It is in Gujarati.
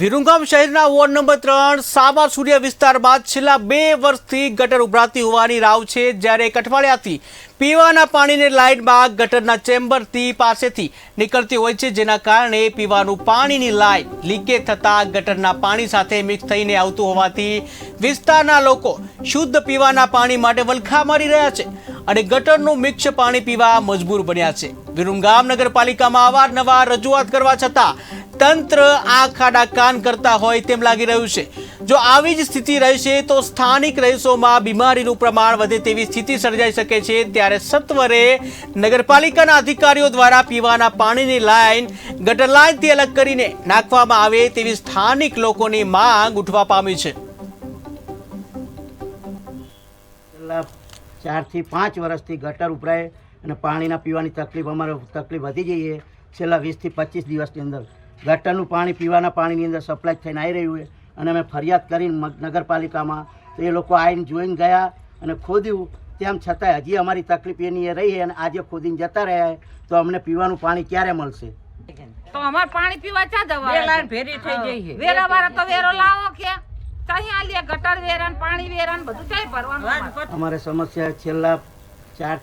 વિરુંગામ શહેરના વોર્ડ નંબર ત્રણ સામા સૂર્ય વિસ્તારમાં છેલ્લા બે વર્ષથી ગટર ઉભરાતી હોવાની રાવ છે. જ્યારે અઠવાડિયાથી પીવાના પાણીની લાઇનમાં ગટરના ચેમ્બરથી પાસેથી નીકળતી હોય છે, જેના કારણે પીવાનું પાણીની લાઇન લીકેજ થતાં ગટરના પાણી સાથે મિક્સ થઈને આવતું હોવાથી વિસ્તારના લોકો શુદ્ધ પીવાના પાણી માટે વલખા મારી રહ્યા છે. અને ગટરનું મિક્ષ પાણી પીવા મજબૂર બન્યા છે. વિરુંગામ નગરપાલિકામાં અવારનવાર રજૂઆત કરવા છતાં તંત્ર આ ખાડા કાન કરતા હોય તેમ લાગી રહ્યું છે. જો આવી જ સ્થિતિ રહેશે તો સ્થાનિક રહીશોમાં બીમારીનું પ્રમાણ વધે તેવી સ્થિતિ સર્જાઈ શકે છે. ત્યારે સત્વરે નગરપાલિકાના અધિકારીઓ દ્વારા પીવાના પાણીની લાઈન, ગટર લાઈનથી અલગ કરીને નાખવામાં આવે તેવી સ્થાનિક લોકોની માંગ ઉઠવા પામી છે. ચારથી પાંચ વર્ષથી ગટર ઉભરાય અને પાણીના પીવાની તકલીફ અમારે તકલીફ વધી ગઈ છે. છેલ્લા વીસથી પચીસ દિવસની અંદર ગટરનું પાણી પીવાના પાણીની અંદર સપ્લાય થઈને આવી રહ્યું છે. અને અમે ફરિયાદ કરીને નગરપાલિકામાં તો એ લોકો આવીને જોઈને ગયા અને ખોદ્યું. તેમ છતાંય હજી અમારી તકલીફ એની એ રહી અને આજે ખોદીને જતા રહ્યા છે. તો અમને પીવાનું પાણી ક્યારે મળશે? તો અમારે પાણી પીવા ચા જવા ભેરી થઈ જઈએ વેરા વાળા તો વેરો લાવો કે ચાહી આલીએ ગટર વેરાન પાણી વેરાન બધું ક્યાંય ભરવાનું અમારે. અમારે સમસ્યા છેલ્લા ચાર